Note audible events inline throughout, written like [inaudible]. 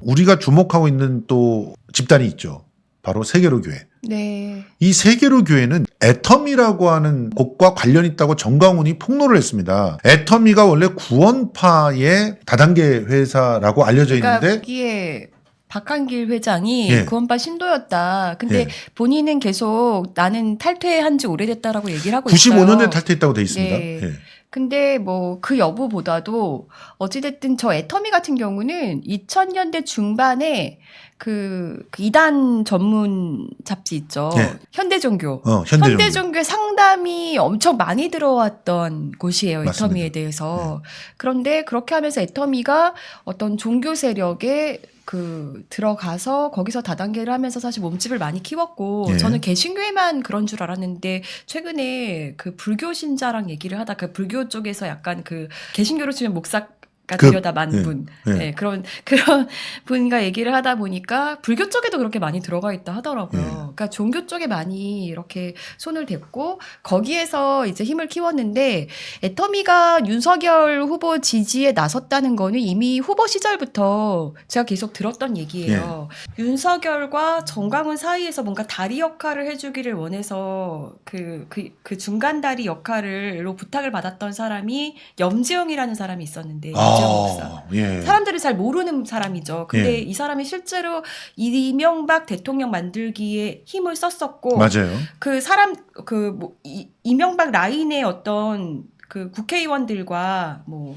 우리가 주목하고 있는 또 집단이 있죠. 바로 세계로 교회. 네. 이 세계로 교회는 애터미라고 하는 곡과 관련 있다고 정광훈이 폭로를 했습니다. 애터미가 원래 구원파의 다단계 회사라고 알려져 그러니까 있는데 거기에 박한길 회장이 예. 구원파 신도였다. 근데 예. 본인은 계속 나는 탈퇴한 지 오래됐다라고 얘기를 하고 있어요. 95년에 탈퇴했다고 돼 있습니다. 네. 예. 근데 뭐 그 여부보다도 어찌 됐든 저 애터미 같은 경우는 2000년대 중반에 그, 그 이단 전문 잡지 있죠. 네. 현대종교. 어, 현대종. 현대종교 상담이 엄청 많이 들어왔던 곳이에요. 맞습니다. 애터미에 대해서. 그런데 그렇게 하면서 애터미가 어떤 종교 세력에 그 들어가서 거기서 다단계를 하면서 사실 몸집을 많이 키웠고 예. 저는 개신교에만 그런 줄 알았는데 최근에 그 불교 신자랑 얘기를 하다 그 불교 쪽에서 약간 그 개신교로 치면 목사가 그, 들여다만 예, 분 예. 네, 그런 [laughs] 그런 분과 얘기를 하다 보니까 불교 쪽에도 그렇게 많이 들어가 있다 하더라고요. 예. 그러니까 종교 쪽에 많이 이렇게 손을 댔고 거기에서 이제 힘을 키웠는데 애터미가 윤석열 후보 지지에 나섰다는 거는 이미 후보 시절부터 제가 계속 들었던 얘기예요. 예. 윤석열과 정광훈 사이에서 뭔가 다리 역할을 해주기를 원해서 그, 그, 그 중간 다리 역할을로 부탁을 받았던 사람이 염지영이라는 사람이 있었는데 염지영 목사. 아, 예. 사람들이 잘 모르는 사람이죠. 근데 예. 이 사람이 실제로 이명박 대통령 만들기에 힘을 썼었고 맞아요. 그 사람 그 뭐 이명박 라인의 어떤 그 국회의원들과 뭐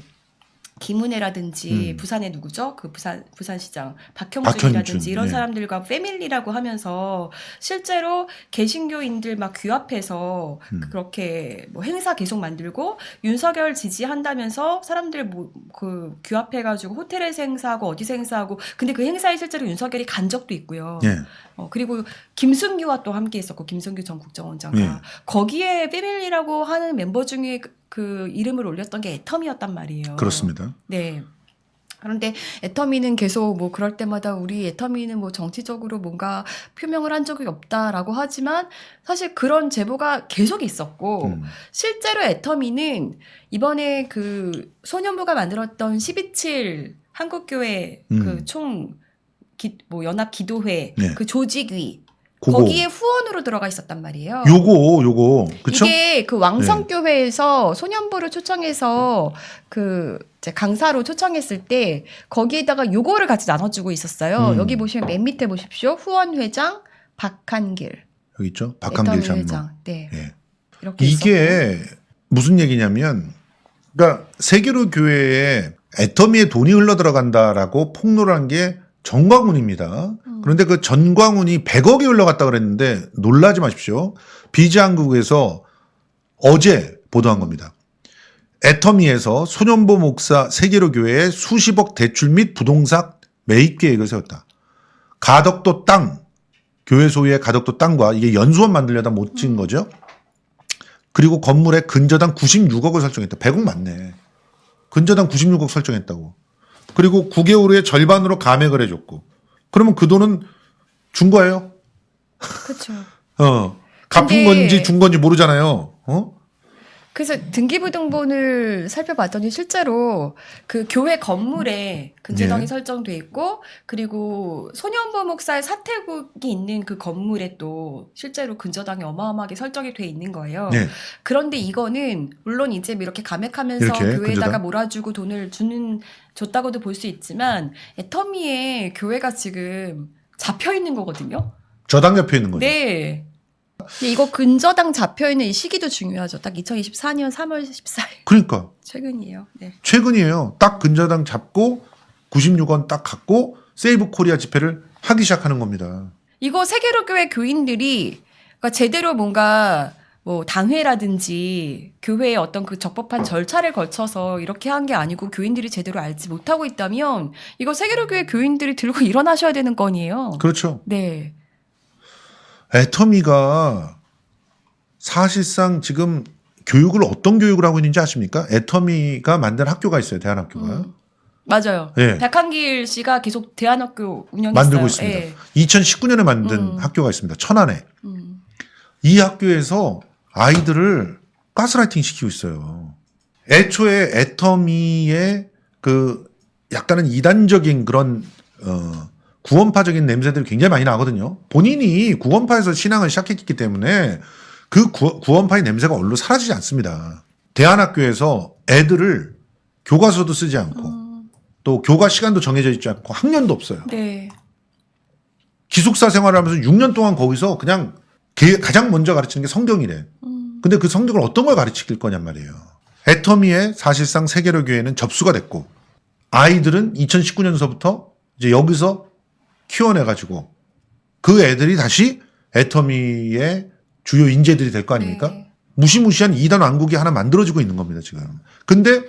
김은혜라든지 음. 부산의 누구죠? 그 부산 부산시장 박형준이라든지 박형준, 이런 예. 사람들과 패밀리라고 하면서 실제로 개신교인들 막 규합해서 음. 그렇게 뭐 행사 계속 만들고 윤석열 지지한다면서 사람들 뭐그 규합해가지고 호텔에서 행사하고 어디서 행사하고 근데 그 행사에 실제로 윤석열이 간 적도 있고요. 예. 어, 그리고 김승규와 또 함께 있었고 김승규 전 국정원장과 예. 거기에 패밀리라고 하는 멤버 중에 그, 그 이름을 올렸던 게 애텀이었단 말이에요. 그렇습니다. 네. 그런데 애터미는 계속 뭐 그럴 때마다 우리 애터미는 뭐 정치적으로 뭔가 표명을 한 적이 없다라고 하지만 사실 그런 제보가 계속 있었고 음. 실제로 애터미는 이번에 그 소년부가 만들었던 127 한국교회 음. 그총 뭐 연합 기도회 네. 그 조직위 그거 거기에 후원으로 들어가 있었단 말이에요. 요거 요거 그쵸? 네. 이게 그 왕성교회에서 소년부를 초청해서 그 이제 강사로 초청했을 때 거기에다가 요거를 같이 나눠주고 있었어요. 음. 여기 보시면 맨 밑에 보십시오. 후원 회장 박한길, 여기 있죠. 박한길 애터미 장로. 회장. 네, 예. 이렇게 이게 무슨 얘기냐면, 그러니까 세계로 교회에 애터미에 돈이 흘러 들어간다라고 폭로를 한게 정광훈입니다. 음. 그런데 그 전광훈이 100억이 흘러갔다 그랬는데 놀라지 마십시오. 비자한국에서 어제 보도한 겁니다. 애터미에서 소년보 목사 세계로 교회에 수십억 대출 및 부동산 매입 계획을 세웠다. 가덕도 땅, 교회 소유의 가덕도 땅과 이게 연수원 만들려다 못 지은 거죠. 그리고 건물에 근저당 96억을 설정했다. 100억 맞네. 근저당 96억 설정했다고. 그리고 9개월 후에 절반으로 감액을 해줬고. 그러면 그 돈은 준 거예요. 그렇죠. 어. 갚은 근데- 건지 준 건지 모르잖아요. 어? 그래서 등기부등본을 살펴봤더니 실제로 그 교회 건물에 근저당이 예. 설정돼 있고 그리고 소년부 목사의 사택이 있는 그 건물에 또 실제로 근저당이 어마어마하게 설정이 돼 있는 거예요. 네. 그런데 이거는 물론 이제 이렇게 감액하면서 이렇게 교회에다가 근저당? 몰아주고 돈을 주는 줬다고도 볼 수 있지만 애터미에 교회가 지금 잡혀 있는 거거든요. 저당 잡혀 있는 거죠. 네. 근데 이거 근저당 잡혀 있는 이 시기도 중요하죠. 딱 2024년 3월 14일 그러니까 최근이에요. 네. 최근이에요. 딱 근저당 잡고 96원 딱 갖고 세이브 코리아 집회를 하기 시작하는 겁니다. 이거 세계로 교회 교인들이 그러니까 제대로 뭔가 뭐 당회라든지 교회의 어떤 그 적법한 절차를 거쳐서 이렇게 한 게 아니고 교인들이 제대로 알지 못하고 있다면 이거 세계로 교회 교인들이 들고 [laughs] 일어나셔야 되는 건이에요. 그렇죠. 네. 애터미가 사실상 지금 교육을 어떤 교육을 하고 있는지 아십니까? 애터미가 만든 학교가 있어요. 대한학교가. 음. 맞아요. 예. 백한길 씨가 계속 대안학교 운영했어요. 만들고 있습니다. 예. 2019년에 만든 음. 학교가 있습니다. 천안에. 음. 이 학교에서 아이들을 가스라이팅 시키고 있어요. 애초에 애터미의 그 약간은 이단적인 그런 어, 구원파적인 냄새들이 굉장히 많이 나거든요. 본인이 구원파에서 신앙을 시작했기 때문에 그 구, 구원파의 냄새가 얼로 사라지지 않습니다. 대안학교에서 애들을 교과서도 쓰지 않고 음, 또 교과 시간도 정해져 있지 않고 학년도 없어요. 네. 기숙사 생활을 하면서 6년 동안 거기서 그냥 게- 가장 먼저 가르치는 게 성경이래. 음, 근데 그 성경을 어떤 걸 가르칠 거냔 말이에요. 애터미의 사실상 세계로 교회는 접수가 됐고 아이들은 2019년서부터 이제 여기서 키워내가지고 그 애들이 다시 애터미의 주요 인재들이 될 거 아닙니까? 네. 무시무시한 이단 왕국이 하나 만들어지고 있는 겁니다, 지금. 근데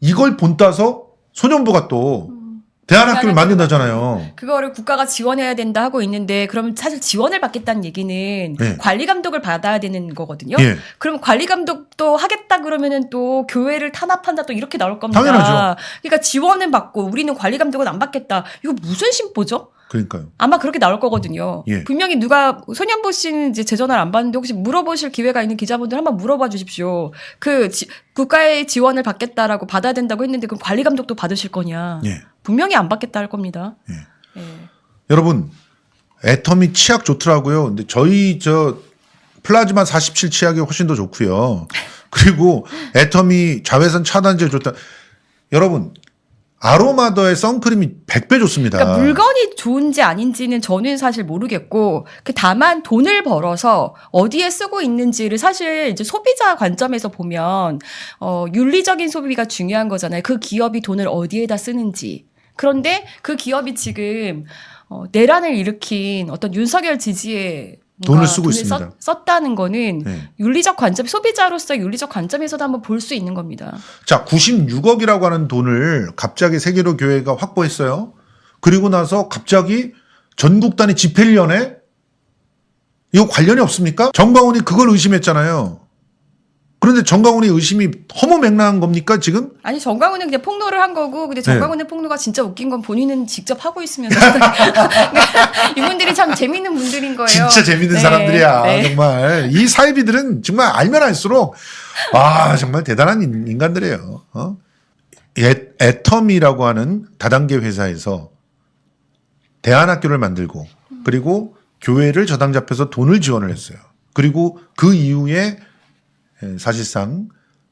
이걸 본따서 소년부가 또 음. 대안학교를 만든다잖아요. 그거를 국가가 지원해야 된다 하고 있는데 그러면 사실 지원을 받겠다는 얘기는 네. 관리 감독을 받아야 되는 거거든요. 예. 그럼 관리 감독도 하겠다 그러면은 또 교회를 탄압한다 또 이렇게 나올 겁니다. 당연하죠. 그러니까 지원은 받고 우리는 관리 감독은 안 받겠다. 이거 무슨 심보죠? 그러니까요. 아마 그렇게 나올 거거든요. 예. 분명히 누가 소년보 씨는 이제 제 전화를 안 받는데 혹시 물어보실 기회가 있는 기자분들 한번 물어봐 주십시오. 그 지- 국가의 지원을 받겠다라고 받아야 된다고 했는데 그럼 관리 감독도 받으실 거냐? 예. 분명히 안 받겠다 할 겁니다. 예. 예. 여러분, 애터미 치약 좋더라고요. 근데 저희 저 플라즈마 47 치약이 훨씬 더 좋고요. [laughs] 그리고 애터미 자외선 차단제 좋다. 여러분, 아로마더의 선크림이 100배 좋습니다. 그러니까 물건이 좋은지 아닌지는 저는 사실 모르겠고 그 다만 돈을 벌어서 어디에 쓰고 있는지를 사실 이제 소비자 관점에서 보면 어 윤리적인 소비가 중요한 거잖아요. 그 기업이 돈을 어디에다 쓰는지. 그런데 그 기업이 지금 어 내란을 일으킨 어떤 윤석열 지지에 돈을 쓰고 있습니다. 썼, 썼다는 거는 네. 윤리적 관점 소비자로서 윤리적 관점에서도 한번 볼 수 있는 겁니다. 자, 96억이라고 하는 돈을 갑자기 세계로 교회가 확보했어요. 그리고 나서 갑자기 전국 단위 집회를 연해? 이거 관련이 없습니까? 정광훈이 그걸 의심했잖아요. 그런데 정광훈의 의심이 허무맹랑한 겁니까, 지금? 아니 정광훈은 그냥 폭로를 한 거고 근데 네. 정광훈의 폭로가 진짜 웃긴 건 본인은 직접 하고 있으면서 [laughs] 이분들이 참 재밌는 분들인 거예요. 진짜 재밌는 네, 사람들이야. 네. 정말. 이 사이비들은 정말 알면 알수록, 아, 정말 대단한 인- 인간들이에요. 어? 애, 애텀이라고 하는 다단계 회사에서 대안학교를 만들고, 그리고 교회를 저당 잡혀서 돈을 지원을 했어요. 그리고 그 이후에 에, 사실상,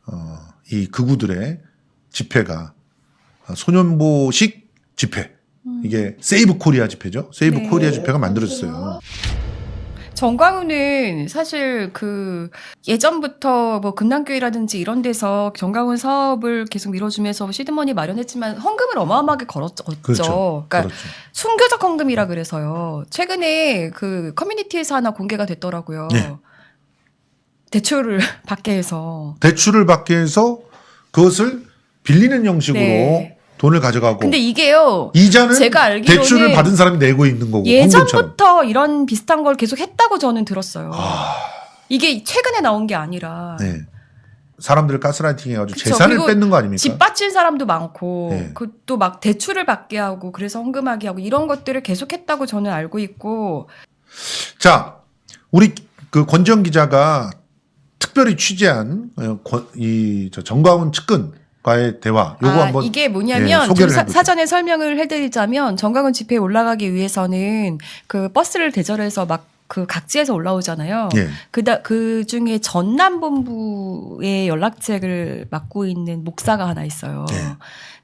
어, 이 극우들의 집회가 어, 소년보식 집회. 이게 세이브 코리아 집회죠. 세이브 네. 코리아 집회가 만들어졌어요. 정광훈은 사실 그 예전부터 뭐 금남교회라든지 이런 데서 정광훈 사업을 계속 밀어주면서 시드머니 마련했지만 헌금을 어마어마하게 걸었죠. 그렇죠. 그러니까 그렇죠. 순교적 헌금이라 그래서요. 최근에 그 커뮤니티에서 하나 공개가 됐더라고요. 네. 대출을 [laughs] 받게 해서. 대출을 받게 해서 그것을 빌리는 형식으로 네. 돈을 가져가고 근데 이게요. 이자는 제가 알기로는 대출을 받은 사람이 내고 있는 거고. 예전부터 이런 비슷한 걸 계속 했다고 저는 들었어요. 아, 이게 최근에 나온 게 아니라 네. 사람들을 가스라이팅 해가지고 그쵸. 재산을 뺏는 거 아닙니까? 집 바친 사람도 많고 네. 그또 막 대출을 받게 하고 그래서 헌금하게 하고 이런 것들을 계속했다고 저는 알고 있고 자, 우리 그 권지영 기자가 특별히 취재한 어, 권- 이저 정광훈 측근과의 대화 요거 아, 한번 이게 예, 뭐냐면 소개를 좀 사. 사전에 설명을 해드리자면 정강훈 집회에 올라가기 위해서는 그 버스를 대절해서 막그 각지에서 올라오잖아요. 예. 그다 그 중에 전남 본부의 연락책을 맡고 있는 목사가 하나 있어요. 네.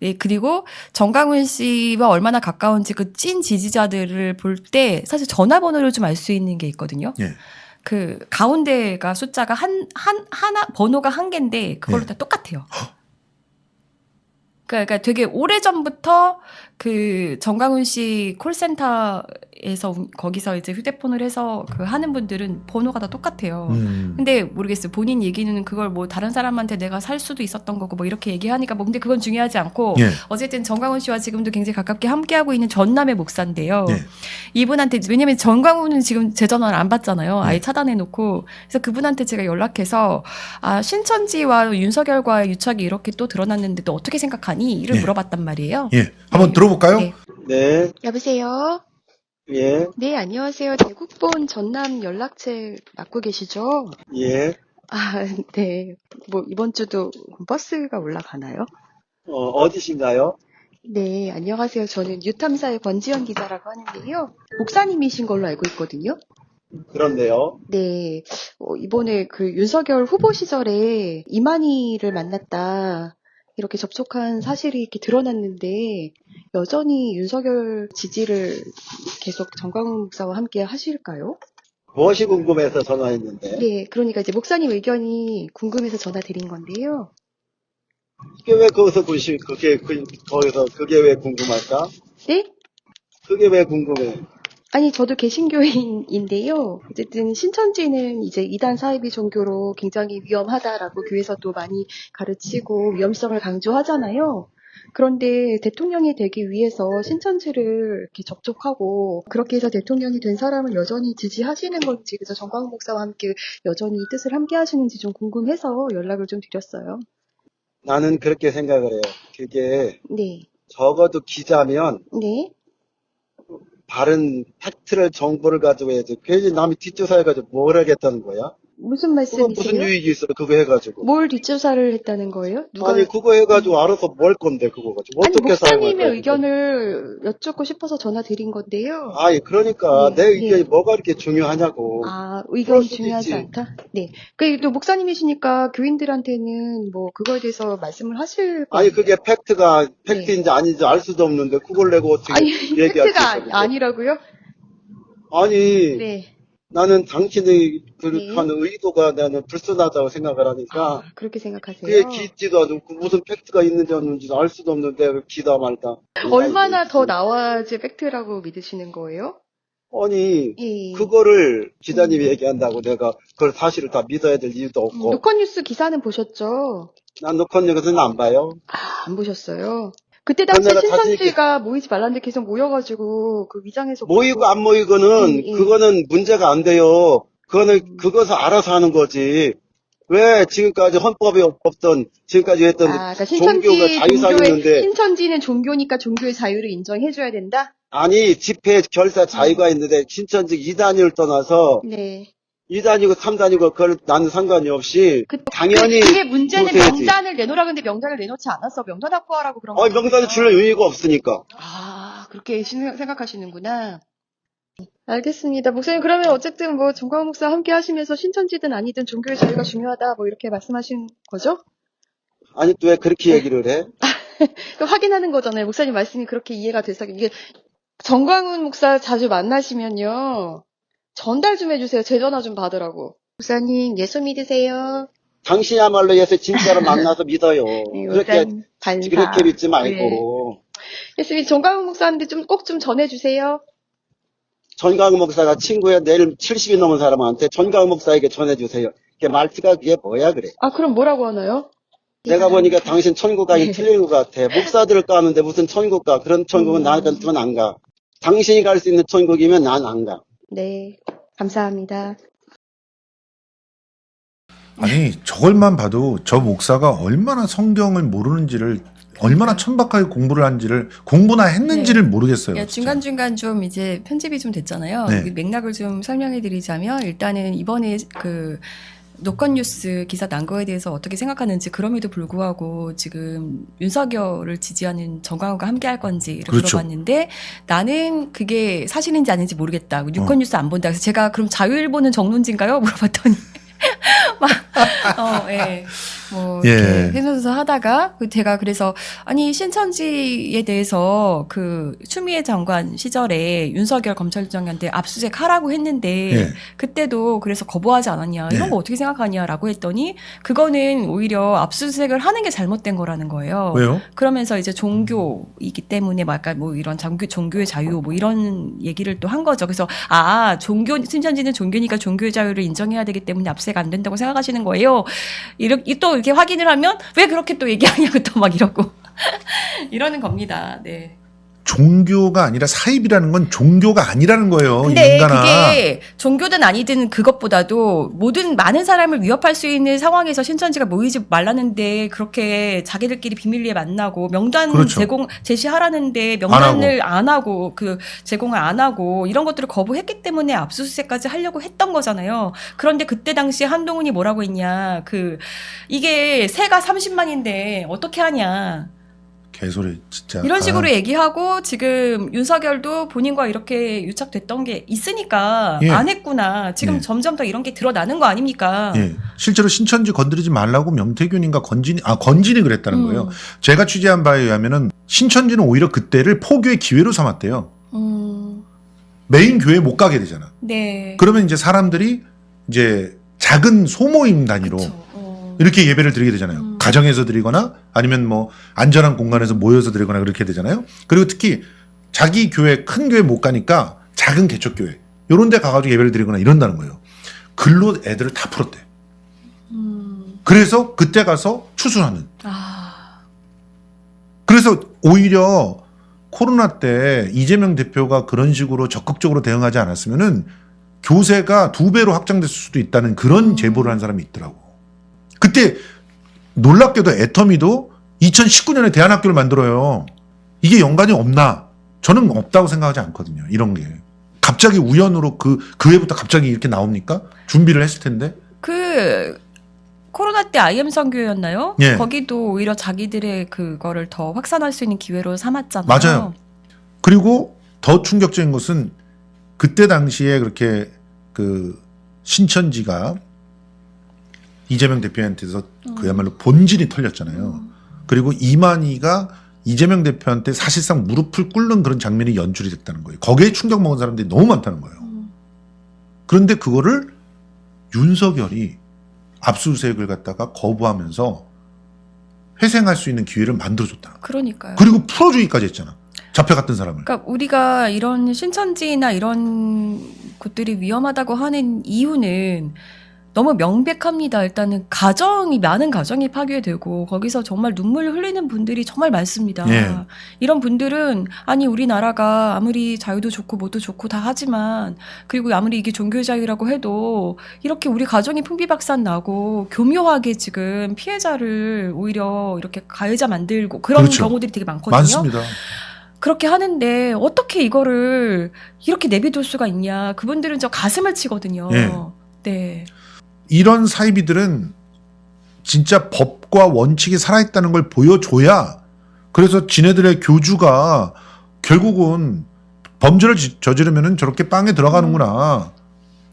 네, 그리고 정강훈 씨와 얼마나 가까운지 그 찐 지지자들을 볼 때 사실 전화번호를 좀 알 수 있는 게 있거든요. 예. 그 가운데가 숫자가 한, 한, 하나, 번호가 한 개인데 그걸로 네. 다 똑같아요. 그러니까 되게 오래 전부터 그 정강훈 씨 콜센터에서 거기서 이제 휴대폰을 해서 그 하는 분들은 번호가 다 똑같아요. 음. 근데 모르겠어요. 본인 얘기는 그걸 뭐 다른 사람한테 내가 살 수도 있었던 거고 뭐 이렇게 얘기하니까 뭐 근데 그건 중요하지 않고 예. 어쨌든 정광훈 씨와 지금도 굉장히 가깝게 함께하고 있는 전남의 목사인데요. 예. 이분한테 왜냐면 정광훈은 지금 제 전화를 안 받잖아요. 아예 네. 차단해 놓고 그래서 그분한테 제가 연락해서 아 신천지와 윤석열과의 유착이 이렇게 또 드러났는데 또 어떻게 생각하니? 이를 네. 물어봤단 말이에요. 예. 한번 네. 들어볼까요? 네. 네, 여보세요? 예, 네, 안녕하세요. 대국본 전남 연락체 맡고 계시죠? 예. 아, [laughs] 네. 뭐, 이번 주도 버스가 올라가나요? 어, 어디신가요? 네, 안녕하세요. 저는 뉴탐사의 권지현 기자라고 하는데요. 목사님이신 걸로 알고 있거든요. 그런데요. 네, 어, 이번에 그 윤석열 후보 시절에 이만희를 만났다. 이렇게 접촉한 사실이 이렇게 드러났는데, 여전히 윤석열 지지를 계속 정광훈 목사와 함께 하실까요? 무엇이 궁금해서 전화했는데 네, 그러니까 이제 목사님 의견이 궁금해서 전화 드린 건데요. 그게 왜 거기서 보시 그게 그, 거기서 그게 왜 궁금할까? 네? 그게 왜 궁금해? 아니, 저도 개신교인인데요. 어쨌든 신천지는 이제 이단 사이비 종교로 굉장히 위험하다라고 교회에서도 많이 가르치고 위험성을 강조하잖아요. 그런데 대통령이 되기 위해서 신천지를 이렇게 접촉하고 그렇게 해서 대통령이 된 사람을 여전히 지지하시는 건지 그래서 정광훈 목사와 함께 여전히 이 뜻을 함께 하시는지 좀 궁금해서 연락을 좀 드렸어요. 나는 그렇게 생각을 해요. 그게 네. 적어도 기자면 네. 바른 팩트를 정보를 가지고 해야지. 괜히 남이 뒷조사해가지고 뭘 하겠다는 거야? 무슨 말씀이세요? 무슨 유익이 있어? 그거 해가지고. 뭘 뒷조사를 했다는 거예요? 누가 아니 그거 해가지고 알아서 뭘 건데 그거 가지고 아니, 어떻게 사용할 목사님의? 그거? 의견을 여쭙고 싶어서 전화 드린 건데요. 아니 그러니까 네, 내 의견이 네. 뭐가 이렇게 중요하냐고. 아, 의견이 중요하지 있지. 않다? 네. 그, 또 목사님이시니까 교인들한테는 뭐, 그거에 대해서 말씀을 하실 거예요. 아니 그게 팩트가 팩트인지 아닌지 알 수도 없는데 그걸 내고 어떻게 아니, 얘기할 수 팩트가? 아니-? 아니라고요? 아니 네. 나는 당신의 그렇게 네. 하는 의도가 나는 불순하다고 생각을 하니까 아, 그렇게 생각하세요? 그게 기지도 않고 무슨 팩트가 있는지 없는지도 알 수도 없는데 왜 기다 말다. 얼마나 더 나와야지 팩트라고 믿으시는 거예요? 아니 예. 그거를 기자님이 얘기한다고 내가 그걸 사실을 다 믿어야 될 이유도 음, 없고 노컷뉴스 기사는 보셨죠? 난 녹화역에서는 안 봐요. 아, 안 보셨어요? 그때 당시 내가 자신 있게- 신천지가 모이지 말라는데 계속 모여가지고 그 위장에서 모이고 안 모이고는 음, 음. 그거는 문제가 안 돼요. 그거는 그것을 알아서 하는 거지. 왜 지금까지 헌법에 없던 지금까지 했던 아, 그러니까 종교가 신천지 자유사 종교의 있는데 신천지는 종교니까 종교의 자유를 인정해줘야 된다. 아니 집회 결사 자유가 있는데 신천지 이단위를 떠나서 네. 이단이고 삼단이고 그걸 나는 상관이 없이 그, 당연히 그, 게 문제는 보셔야지. 명단을 내놓으라 근데 명단을 내놓지 않았어. 명단 확보하라고 그런 거. 어, 명단을 줄 의미가 없으니까. 아, 그렇게 신- 생각하시는구나. 알겠습니다. 목사님, 그러면 어쨌든 뭐, 정광 목사 함께 하시면서 신천지든 아니든 종교의 자유가 중요하다, 뭐, 이렇게 말씀하신 거죠? 아니 또왜 네. 그렇게 얘기를 해? [laughs] 또 확인하는 거잖아요. 목사님 말씀이 그렇게 이해가 돼서. 이게, 정광훈 목사 자주 만나시면요. 전달 좀 해주세요. 제 전화 좀 받으라고. 목사님, 예수 믿으세요. 당신이야말로 예수 진짜로 [laughs] 만나서 믿어요. 네, 그렇게 반사. 그렇게 믿지 네. 말고 예수 믿, 정광훈 목사한테 좀, 꼭 좀 전해주세요. 전광 목사가 친구야 내일 70이 넘은 사람한테 전광 목사에게 전해주세요. 그게 말투가 그게 뭐야 그래? 아, 그럼 뭐라고 하나요? 내가 보니까 당신 천국 가긴 네. 틀린 것 같아. 목사들을 가는데 무슨 천국 가? 그런 천국은 음. 나한테는 안 가. 당신이 갈 수 있는 천국이면 난 안 가. 네, 감사합니다. 아니 저걸만 봐도 저 목사가 얼마나 성경을 모르는지를 얼마나 천박하게 공부를 한지를 공부나 했는지를 모르겠어요. 예, 진짜. 중간중간 좀 이제 편집이 좀 됐잖아요. 네. 그 맥락을 좀 설명해 드리자면 일단은 이번에 그 노컷뉴스 기사 난 거에 대해서 어떻게 생각하는지 그럼에도 불구하고 지금 윤석열을 지지하는 정광호가 함께 할 건지를 그렇죠. 물어봤는데 나는 그게 사실인지 아닌지 모르겠다. 뉴컷뉴스 안 본다. 그래서 제가 그럼 자유일보는 정론지인가요? [laughs] 물어봤더니 [laughs] 막 어, 예. 뭐 예. 이렇게 해서 하다가 그 제가 그래서 아니 신천지에 대해서 그 추미애 장관 시절에 윤석열 검찰총장한테 압수수색 하라고 했는데 예. 그때도 그래서 거부하지 않았냐 이런 네. 거 어떻게 생각하냐라고 했더니 그거는 오히려 압수수색을 하는 게 잘못된 거라는 거예요. 왜요? 그러면서 이제 종교이기 때문에 막 약간 뭐 이런 종교 종교의 자유 뭐 이런 얘기를 또 한 거죠. 그래서 아 종교 신천지는 종교니까 종교의 자유를 인정해야 되기 때문에 압수색 안 된다고 생각하시는 거예요. 이렇게 또 이렇게 확인을 하면 왜 그렇게 또 얘기하냐고 또 막 이러고 [laughs] 이러는 겁니다. 네. 종교가 아니라 사입이라는 건 종교가 아니라는 거예요. 근데 인간아. 그게 종교든 아니든 그것보다도 모든 많은 사람을 위협할 수 있는 상황에서 신천지가 모이지 말라는데 그렇게 자기들끼리 비밀리에 만나고 명단 그렇죠. 제공 제시하라는데 명단을 안 하고. 그 제공을 안 하고 이런 것들을 거부했기 때문에 압수수색까지 하려고 했던 거잖아요. 그런데 그때 당시에 한동훈이 뭐라고 했냐 그 이게 세가 30만인데 어떻게 하냐 개소리 진짜. 이런 식으로 아, 얘기하고 지금 윤석열도 본인과 이렇게 유착됐던 게 있으니까 예. 안 했구나. 지금 예. 점점 더 이런 게 드러나는 거 아닙니까? 예. 실제로 신천지 건드리지 말라고 명태균인가 건진이 아 건진이 그랬다는 음. 거예요. 제가 취재한 바에 의하면은 신천지는 오히려 그때를 포교의 기회로 삼았대요. 음, 메인 교회 못 가게 되잖아. 네. 그러면 이제 사람들이 이제 작은 소모임 단위로. 어. 이렇게 예배를 드리게 되잖아요. 음. 가정에서 드리거나 아니면 뭐 안전한 공간에서 모여서 드리거나 그렇게 되잖아요. 그리고 특히 자기 교회 큰 교회 못 가니까 작은 개척 교회 요런 데 가가지고 예배를 드리거나 이런다는 거예요. 글로 애들을 다 풀었대. 음, 그래서 그때 가서 추순하는. 아, 그래서 오히려 코로나 때 이재명 대표가 그런 식으로 적극적으로 대응하지 않았으면은 교세가 두 배로 확장됐을 수도 있다는 그런 음. 제보를 한 사람이 있더라고. 그때 놀랍게도 애터미도 2019년에 대안학교를 만들어요. 이게 연관이 없나? 저는 없다고 생각하지 않거든요. 이런 게. 갑자기 우연으로 그, 그 해부터 갑자기 이렇게 나옵니까? 준비를 했을 텐데. 그 코로나 때 IM 선교였나요? 예. 거기도 오히려 자기들의 그거를 더 확산할 수 있는 기회로 삼았잖아요. 맞아요. 그리고 더 충격적인 것은 그때 당시에 그렇게 그 신천지가 이재명 대표한테서 그야말로 본질이 털렸잖아요. 음. 그리고 이만희가 이재명 대표한테 사실상 무릎을 꿇는 그런 장면이 연출이 됐다는 거예요. 거기에 충격 먹은 사람들이 너무 많다는 거예요. 음. 그런데 그거를 윤석열이 압수수색을 갖다가 거부하면서 회생할 수 있는 기회를 만들어줬다. 그러니까요. 그리고 풀어주기까지 했잖아. 잡혀갔던 사람을. 그러니까 우리가 이런 신천지나 이런 곳들이 위험하다고 하는 이유는 너무 명백합니다. 일단은 가정이 많은 가정이 파괴되고 거기서 정말 눈물 흘리는 분들이 정말 많습니다. 예. 이런 분들은 아니 우리나라가 아무리 자유도 좋고 뭐도 좋고 다 하지만 그리고 아무리 이게 종교 자유라고 해도 이렇게 우리 가정이 풍비박산 나고 교묘하게 지금 피해자를 오히려 이렇게 가해자 만들고 그런 그렇죠. 경우들이 되게 많거든요. 많습니다. 그렇게 하는데 어떻게 이거를 이렇게 내비둘 수가 있냐. 그분들은 저 가슴을 치거든요. 예. 네. 이런 사이비들은 진짜 법과 원칙이 살아있다는 걸 보여줘야 그래서 지네들의 교주가 결국은 범죄를 지- 저지르면 저렇게 빵에 들어가는구나.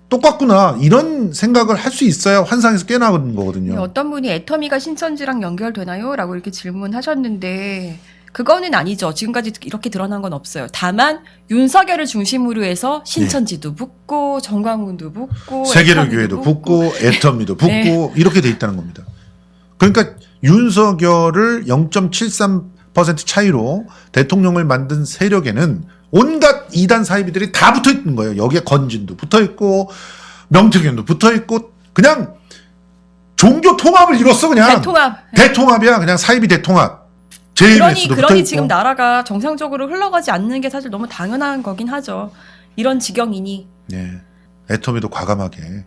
똑같구나. 이런 생각을 할 수 있어야 환상에서 깨나는 거거든요. 근데 어떤 분이 애터미가 신천지랑 연결되나요? 라고 이렇게 질문하셨는데 그거는 아니죠. 지금까지 이렇게 드러난 건 없어요. 다만 윤석열을 중심으로 해서 신천지도 붙고 정광훈도 붙고 세계로 애터미도 교회도 붙고 애터미도 [laughs] 붙고 네. 이렇게 돼 있다는 겁니다. 그러니까 윤석열을 0.73% 차이로 대통령을 만든 세력에는 온갖 이단 사이비들이 다 붙어 있는 거예요. 여기에 건진도 붙어 있고 명태균도 붙어 있고 그냥 종교 통합을 이뤘어 그냥 대통합. 대통합이야 그냥 사이비 대통합. 그러니 JMS도 붙어 그러니 있고 지금 나라가 정상적으로 흘러가지 않는 게 사실 너무 당연한 거긴 하죠. 이런 지경이니. 네. 애터미도 과감하게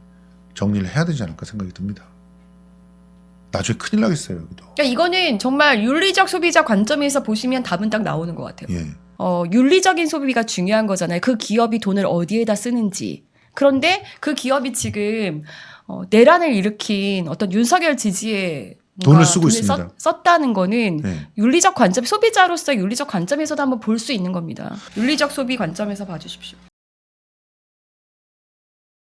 정리를 해야 되지 않을까 생각이 듭니다. 나중에 큰일 나겠어요 여기도. 그러니까 이거는 정말 윤리적 소비자 관점에서 보시면 답은 딱 나오는 것 같아요. 예. 어, 윤리적인 소비가 중요한 거잖아요. 그 기업이 돈을 어디에다 쓰는지. 그런데 그 기업이 지금 어, 내란을 일으킨 어떤 윤석열 지지에 뭔가 돈을 쓰고 있습니다. 썼, 썼다는 거는 네. 윤리적 관점, 소비자로서 윤리적 관점에서도 한번 볼 수 있는 겁니다. 윤리적 소비 관점에서 봐주십시오.